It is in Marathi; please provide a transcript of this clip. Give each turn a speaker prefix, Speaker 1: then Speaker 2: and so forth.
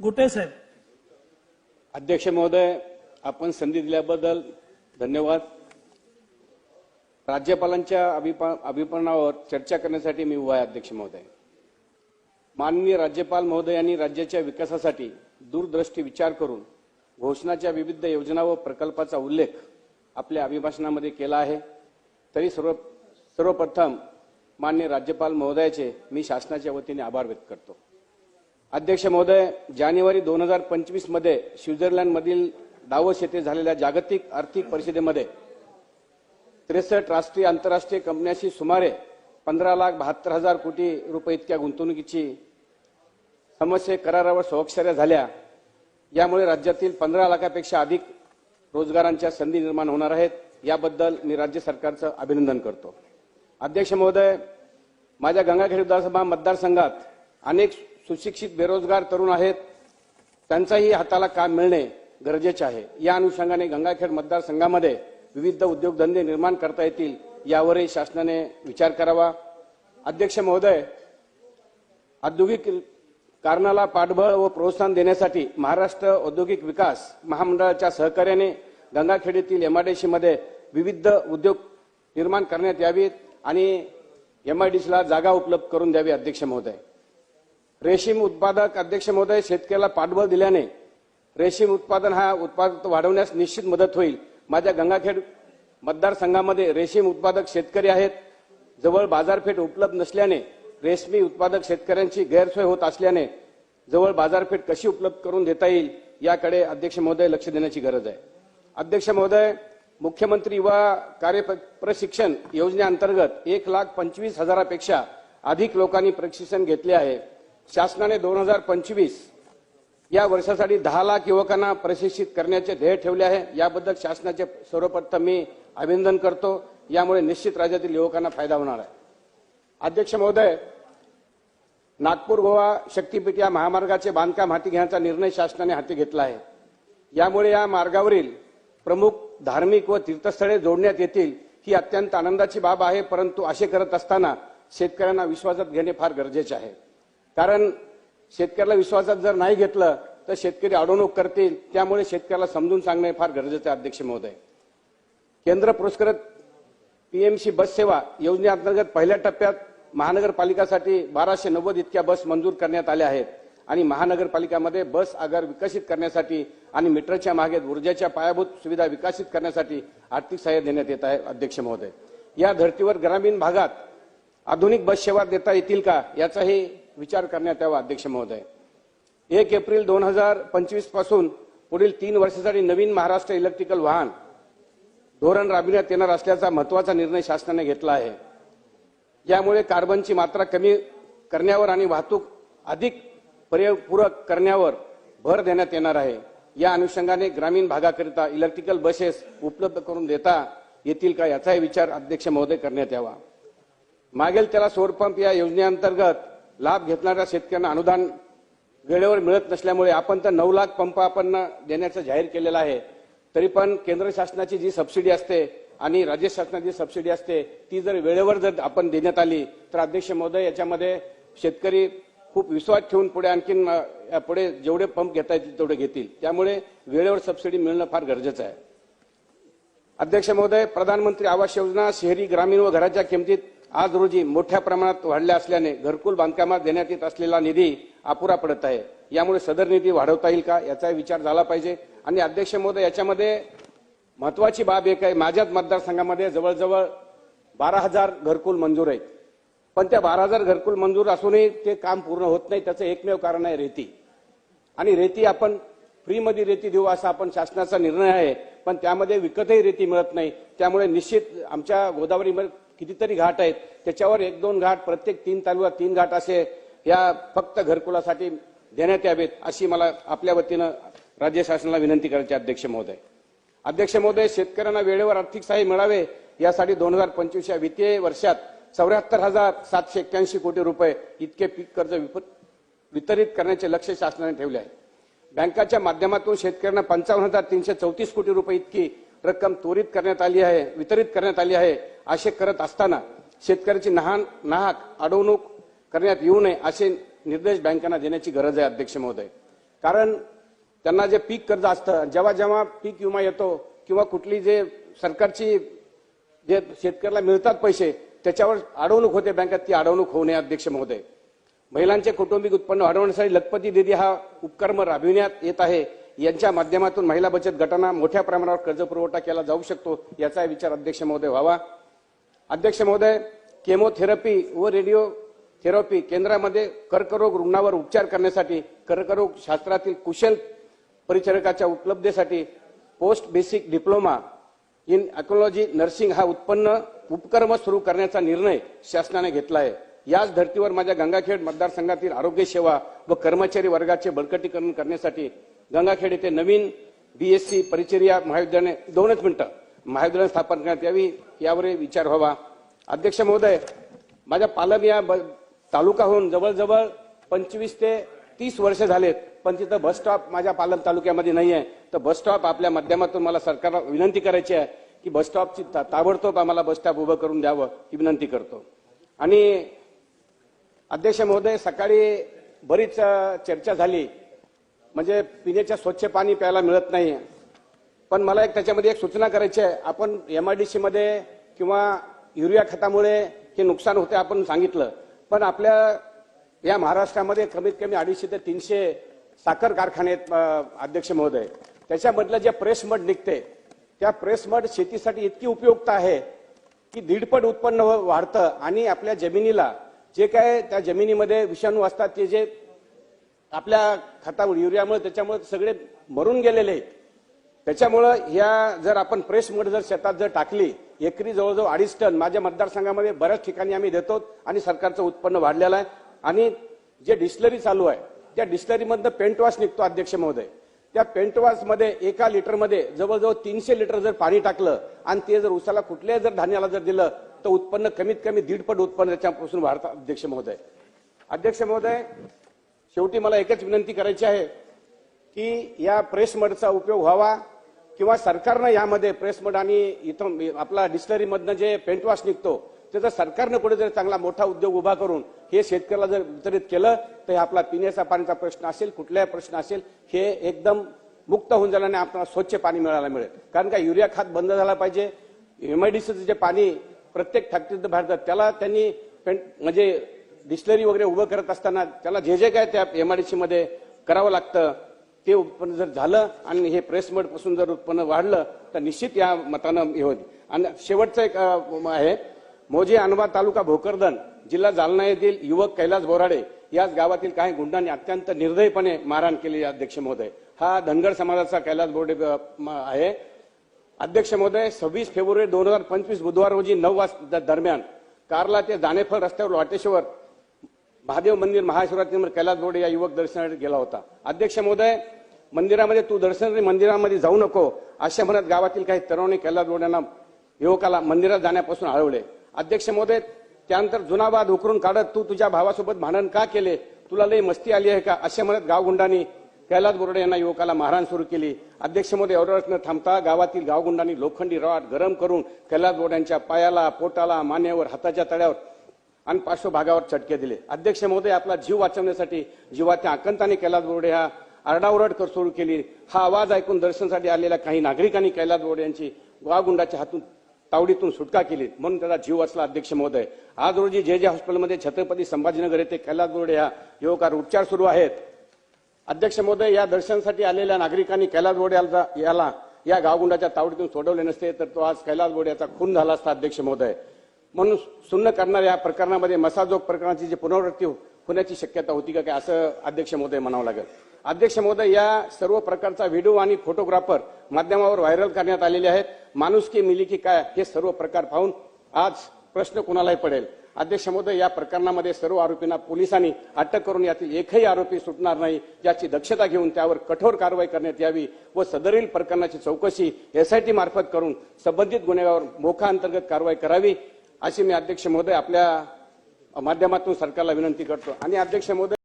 Speaker 1: गुटे साहेब.
Speaker 2: अध्यक्ष महोदय आपण संधी दिल्याबद्दल धन्यवाद. राज्यपालांच्या अभिपणावर चर्चा करण्यासाठी मी उभा आहे अध्यक्ष महोदय. माननीय राज्यपाल महोदय यांनी राज्याच्या विकासासाठी दूरदृष्टी विचार करून घोषणाच्या विविध योजना व प्रकल्पाचा उल्लेख आपल्या अभिभाषणामध्ये केला आहे. तरी सर्व सर्वप्रथम मान्य राज्यपाल महोदयाचे मी शासनाच्या वतीने आभार व्यक्त करतो. अध्यक्ष महोदय जानेवारी दोन हजार पंचवीसमध्ये स्वित्झर्लंडमधील डावोस येथे झालेल्या जागतिक आर्थिक परिषदेमध्ये त्रेसष्ट राष्ट्रीय आंतरराष्ट्रीय कंपन्यांशी सुमारे पंधरा लाख बहात्तर हजार कोटी रुपये इतक्या गुंतवणुकीची समस्या करारावर स्वाक्षऱ्या झाल्या. यामुळे राज्यातील पंधरा लाखापेक्षा अधिक रोजगारांच्या संधी निर्माण होणार आहेत. याबद्दल मी राज्य सरकारचं अभिनंदन करतो. अध्यक्ष महोदय माझ्या गंगाखेड विधानसभा मतदारसंघात अनेक सुशिक्षित बेरोजगार तरुण आहेत त्यांचाही हाताला काम मिळणे गरजेचे आहे. या अनुषंगाने गंगाखेड मतदारसंघामध्ये विविध उद्योगधंदे निर्माण करता येतील यावरही शासनाने विचार करावा. अध्यक्ष महोदय औद्योगिक कारणाला पाठबळ व प्रोत्साहन देण्यासाठी महाराष्ट्र औद्योगिक विकास महामंडळाच्या सहकार्याने गंगाखेड येथील एमआयडीसी मध्ये विविध उद्योग निर्माण करण्यात यावीत आणि एमआयडीसीला जागा उपलब्ध करून द्यावी अध्यक्ष महोदय. रेशीम उत्पादक अध्यक्ष महोदय शेतकऱ्याला पाठबळ दिल्याने रेशीम उत्पादन हा उत्पादक वाढवण्यास निश्चित मदत होईल. माझ्या गंगाखेड मतदारसंघामध्ये रेशीम उत्पादक शेतकरी आहेत. जवळ बाजारपेठ उपलब्ध नसल्याने रेशमी उत्पादक शेतकऱ्यांची गैरसोय होत असल्याने जवळ बाजारपेठ कशी उपलब्ध करून देता येईल याकडे अध्यक्ष महोदय लक्ष देण्याची गरज आहे. अध्यक्ष महोदय मुख्यमंत्री युवा कार्य प्रशिक्षण योजनेअंतर्गत एक लाख पंचवीस हजारापेक्षा अधिक लोकांनी प्रशिक्षण घेतले आहे. शासनाने दोन हजार पंचवीस या वर्षासाठी दहा लाख युवकांना प्रशिक्षित करण्याचे ध्येय ठेवले आहे. याबद्दल शासनाचे सर्वप्रथम मी अभिनंदन करतो. यामुळे निश्चित राज्यातील युवकांना फायदा होणार आहे. अध्यक्ष महोदय नागपूर गोवा शक्तीपीठ या महामार्गाचे बांधकाम हाती घेण्याचा निर्णय शासनाने हाती घेतला आहे. यामुळे या मार्गावरील प्रमुख धार्मिक व तीर्थस्थळे जोडण्यात येतील ही अत्यंत आनंदाची बाब आहे. परंतु असे करत असताना शेतकऱ्यांना विश्वासात घेणे फार गरजेचे आहे. कारण शेतकऱ्याला विश्वासात जर नाही घेतलं तर शेतकरी अडवणूक करतील. त्यामुळे शेतकऱ्याला समजून सांगणे फार गरजेचं आहे अध्यक्ष महोदय. केंद्र पुरस्कृत पीएमसी बस सेवा योजनेअंतर्गत पहिल्या टप्प्यात महानगरपालिकासाठी बाराशे नव्वद इतक्या बस मंजूर करण्यात आल्या आहेत. आणि महानगरपालिकामध्ये बस आगार विकसित करण्यासाठी आणि मीटरच्या मागे ऊर्जेच्या पायाभूत सुविधा विकसित करण्यासाठी आर्थिक सहाय्य देण्यात येत आहे अध्यक्ष महोदय. या धर्तीवर ग्रामीण भागात आधुनिक बस सेवा देता येतील का याचाही विचार करण्यात यावा अध्यक्ष महोदय. एक एप्रिल दोन हजार पंचवीसपासून पुढील तीन वर्षासाठी नवीन महाराष्ट्र इलेक्ट्रिकल वाहन धोरण राबविण्यात येणार असल्याचा महत्त्वाचा निर्णय शासनाने घेतला आहे. यामुळे कार्बनची मात्रा कमी करण्यावर आणि वाहतूक अधिक पर्यायपूरक करण्यावर भर देण्यात येणार आहे. या अनुषंगाने ग्रामीण भागाकरिता इलेक्ट्रिकल बसेस उपलब्ध करून देता येतील का याचाही विचार अध्यक्ष महोदय करण्यात यावा. मागेल त्याला सौर पंप या योजनेअंतर्गत लाभ घेतणाऱ्या शेतकऱ्यांना अनुदान वेळेवर मिळत नसल्यामुळे आपण तर नऊ लाख पंप आपण देण्याचं जाहीर केलेलं आहे. तरी पण केंद्र शासनाची जी सबसिडी असते आणि राज्य शासनाची सबसिडी असते ती जर वेळेवर जर आपण देण्यात आली तर अध्यक्ष महोदय याच्यामध्ये शेतकरी खूप विश्वास ठेवून पुढे आणखीन पुढे जेवढे पंप घेता येतील तेवढे घेतील. त्यामुळे वेळेवर सबसिडी मिळणं फार गरजेचं आहे. अध्यक्ष महोदय प्रधानमंत्री आवास योजना शहरी ग्रामीण व घराच्या किमतीत आज रोजी मोठ्या प्रमाणात वाढल्या असल्याने घरकुल बांधकामात देण्यात येत असलेला निधी अपुरा पडत आहे. यामुळे सदर निधी वाढवता येईल का याचा विचार झाला पाहिजे. आणि अध्यक्ष महोदय याच्यामध्ये महत्वाची बाब एक आहे. माझ्याच मतदारसंघामध्ये जवळजवळ बारा हजार घरकुल मंजूर आहेत. पण त्या बारा हजार घरकुल मंजूर असूनही ते काम पूर्ण होत नाही त्याचं एकमेव कारण आहे रेती. आणि रेती आपण फ्रीमध्ये रेती देऊ असा आपण शासनाचा निर्णय आहे पण त्यामध्ये विकतही रेती मिळत नाही. त्यामुळे निश्चित आमच्या गोदावरीमध्ये कितीतरी घाट आहेत. त्याच्यावर एक दोन घाट प्रत्येक तीन तालुक्यात तीन घाट असे या फक्त घरकुलासाठी देण्यात यावेत अशी मला आपल्या वतीनं राज्य शासनाला विनंती करायची अध्यक्ष महोदय. अध्यक्ष महोदय शेतकऱ्यांना वेळेवर आर्थिक सहाय्य मिळावे यासाठी दोन हजार पंचवीस या वित्तीय वर्षात चौऱ्याहत्तर हजार सातशे एक्क्याऐंशी कोटी रुपये इतके पीक कर्ज वितरित करण्याचे लक्ष शासनाने ठेवले आहे. बँकाच्या माध्यमातून शेतकऱ्यांना पंचावन्न हजार तीनशे चौतीस कोटी रुपये इतकी रक्कम त्वरित करण्यात आली आहे वितरित करण्यात आली आहे. असे करत असताना शेतकऱ्याची नहान नाहक अडवणूक करण्यात येऊ नये असे निर्देश बँकांना देण्याची गरज आहे अध्यक्ष महोदय. कारण त्यांना जे पीक कर्ज असतं जेव्हा जेव्हा पीक विमा येतो किंवा कुठली जे सरकारची जे शेतकऱ्याला मिळतात पैसे त्याच्यावर अडवणूक होते बँकात ती अडवणूक होऊ नये अध्यक्ष महोदय. महिलांचे कौटुंबिक उत्पन्न वाढवण्यासाठी लखपती दिदी हा उपक्रम राबविण्यात येत आहे. यांच्या माध्यमातून महिला बचत गटांना मोठ्या प्रमाणावर कर्ज पुरवठा केला जाऊ शकतो याचा विचार अध्यक्ष महोदय व्हावा. अध्यक्ष महोदय केमोथेरपी व रेडिओ थेरपी केंद्रामध्ये कर्करोग रुग्णावर उपचार करण्यासाठी कर्करोग शास्त्रातील कुशल परिचारकाच्या उपलब्धेसाठी post basic diploma in oncology nursing हा उत्पन्न उपक्रम सुरू करण्याचा निर्णय शासनाने घेतला आहे याच धर्तीवर माझ्या गंगाखेड मतदारसंघातील आरोग्य सेवा व कर्मचारी वर्गाचे बळकटीकरण करण्यासाठी गंगाखेड येथे नवीन बीएससी परिचर्या महाविद्यालय दोनच मिनिटं. महाविद्यालय स्थापन करण्यात यावी यावर विचार व्हावा. अध्यक्ष महोदय माझ्या पालम या ब- तालुकाहून जवळजवळ पंचवीस ते तीस वर्ष झालेत. पण तिथं बस स्टॉप माझ्या पालम तालुक्यामध्ये नाही आहे तर बस स्टॉप आपल्या माध्यमातून मला सरकारला विनंती करायची आहे की बस स्टॉपची ता- ताबडतोब आम्हाला बस स्टॉप उभं करून द्यावं ही विनंती करतो. आणि अध्यक्ष महोदय सकाळी बरीच चर्चा झाली. म्हणजे पिण्याच्या स्वच्छ पाणी प्यायला मिळत नाही पण मला एक त्याच्यामध्ये एक सूचना करायची आहे. आपण एमआयडीसी मध्ये किंवा युरिया खतामुळे हे नुकसान होते आपण सांगितलं. पण आपल्या या महाराष्ट्रामध्ये कमीत कमी अडीचशे ते तीनशे साखर कारखाने आहेत अध्यक्ष महोदय. त्याच्यामधलं जे प्रेस मड निघते त्या प्रेसमड शेतीसाठी इतकी उपयुक्त आहे की दीडपट उत्पन्न व- वाढतं. आणि आपल्या जमिनीला जे काय त्या जमिनीमध्ये विषाणू असतात ते जे आपल्या खतामुळे युरियामुळे त्याच्यामुळे सगळे मरून गेलेले आहेत त्याच्यामुळं या जर आपण प्रेस जर शेतात जर टाकली एकरी जवळजवळ अडीच टन माझ्या मतदारसंघामध्ये बऱ्याच ठिकाणी आम्ही देतो आणि सरकारचं उत्पन्न वाढलेलं आहे. आणि जे डिस्लरी चालू आहे त्या डिस्लरीमधनं पेंटवास निघतो अध्यक्ष महोदय. त्या पेंटवासमध्ये एका लिटरमध्ये जवळजवळ तीनशे लिटर जर पाणी टाकलं आणि ते जर उसाला कुठल्याही जर धान्याला जर दिलं तर उत्पन्न कमीत कमी दीडपट उत्पन्न त्याच्यापासून वाढतं अध्यक्ष महोदय. अध्यक्ष महोदय शेवटी मला एकच विनंती करायची आहे की या प्रेस मडचा उपयोग व्हावा. किंवा सरकारनं यामध्ये प्रेसमड आणि इथं आपला डिस्लरीमधनं जे पेंटवॉश निघतो त्याचा सरकारनं कुठेतरी चांगला मोठा उद्योग उभा करून हे शेतकऱ्याला जर वितरित केलं तर हे आपला पिण्याचा पाण्याचा प्रश्न असेल कुठलाही प्रश्न असेल हे एकदम मुक्त होऊन झाल्याने आपल्याला स्वच्छ पाणी मिळायला मिळेल. कारण का युरिया खात बंद झाला पाहिजे. एमआयडीसीचं जे पाणी प्रत्येक फॅक्टरीत भरतात त्याला त्यांनी पेंट म्हणजे डिस्लरी वगैरे उभं करत असताना त्याला जे जे काय त्या एमआयडीसीमध्ये करावं लागतं ते उत्पन्न जर झालं आणि हे प्रेस मडपासून जर उत्पन्न वाढलं तर निश्चित या मतानं हे होईल. आणि शेवटचं एक आहे मोजे अनवा तालुका भोकरदन जिल्हा जालना येथील युवक कैलास बोराडे याच गावातील काही गुंडांनी अत्यंत निर्दयीपणे मारहाण केली अध्यक्ष महोदय. हा धनगर समाजाचा कैलास बोर्डे आहे. अध्यक्ष महोदय सव्वीस फेब्रुवारी दोन हजार पंचवीस बुधवार रोजी नऊ वाजता दरम्यान कारला ते दाणेफळ रस्त्यावर वाटेश्वर महादेव मंदिर महाशिवरात्रीमध्ये कैलास बोर्डे या युवक दर्शनासाठी गेला होता. अध्यक्ष महोदय मंदिरामध्ये तू दर्शन मंदिरामध्ये जाऊ नको. अशा म्हणत गावातील काही तरुणी कैलास बोर्ड युवकाला मंदिरात जाण्यापासून अडवले अध्यक्ष महोदय त्यानंतर जुना वाद उकरून काढत तू तुझ्या भावासोबत भांडण का केले? तुला लई मस्ती आली आहे का? असे म्हणत गावगुंडांनी कैलास बोर्डे यांना युवकाला मारहाण सुरू केली. अध्यक्ष महोदय एवढंच न थांबता गावातील गावगुंडांनी लोखंडी रॉड गरम करून कैलास बोर्ड्यांच्या पायाला पोटाला मानेवर हाताच्या तळ्यावर आणि पार्श्वभागावर चटके दिले. अध्यक्ष महोदय आपला जीव वाचवण्यासाठी जीवाच्या आकंताने कैलास बोर्डे हा आरडाओरड कर सुरू केली. हा आवाज ऐकून दर्शनासाठी आलेल्या काही नागरिकांनी कैलास बोर्डे यांची गावगुंडाच्या हातून तावडीतून सुटका केली. म्हणून त्याचा जीव वाचला अध्यक्ष महोदय. आज रोजी जे जे हॉस्पिटलमध्ये छत्रपती संभाजीनगर येथे कैलास बोर्डे या युवकार उपचार सुरू आहेत. अध्यक्ष महोदय या दर्शनासाठी आलेल्या नागरिकांनी कैलास बोर्डे याला- याला या गावगुंडाच्या तावडीतून सोडवले नसते तर तो आज कैलास बोर्डे याचा खून झाला असता अध्यक्ष महोदय. म्हणून सुन्न करणाऱ्या या प्रकरणामध्ये मसाजोग प्रकरणाची जी पुनरावृत्ती होण्याची शक्यता होती का काय असं अध्यक्ष महोदय म्हणावं लागेल. अध्यक्ष महोदय या सर्व प्रकारचा व्हिडिओ आणि फोटोग्राफर माध्यमावर व्हायरल करण्यात आलेले आहेत. माणुसकी मिली की काय हे सर्व प्रकार पाहून आज प्रश्न कुणालाही पडेल. अध्यक्ष महोदय या प्रकरणामध्ये सर्व आरोपींना पोलिसांनी अटक करून यातील एकही आरोपी सुटणार नाही याची दक्षता घेऊन त्यावर कठोर कारवाई करण्यात यावी व सदरील प्रकरणाची चौकशी एसआयटी मार्फत करून संबंधित गुन्ह्यावर मोखा अंतर्गत कारवाई करावी अशी मी अध्यक्ष महोदय आपल्या माध्यमातून सरकारला विनंती करतो. आणि अध्यक्ष महोदय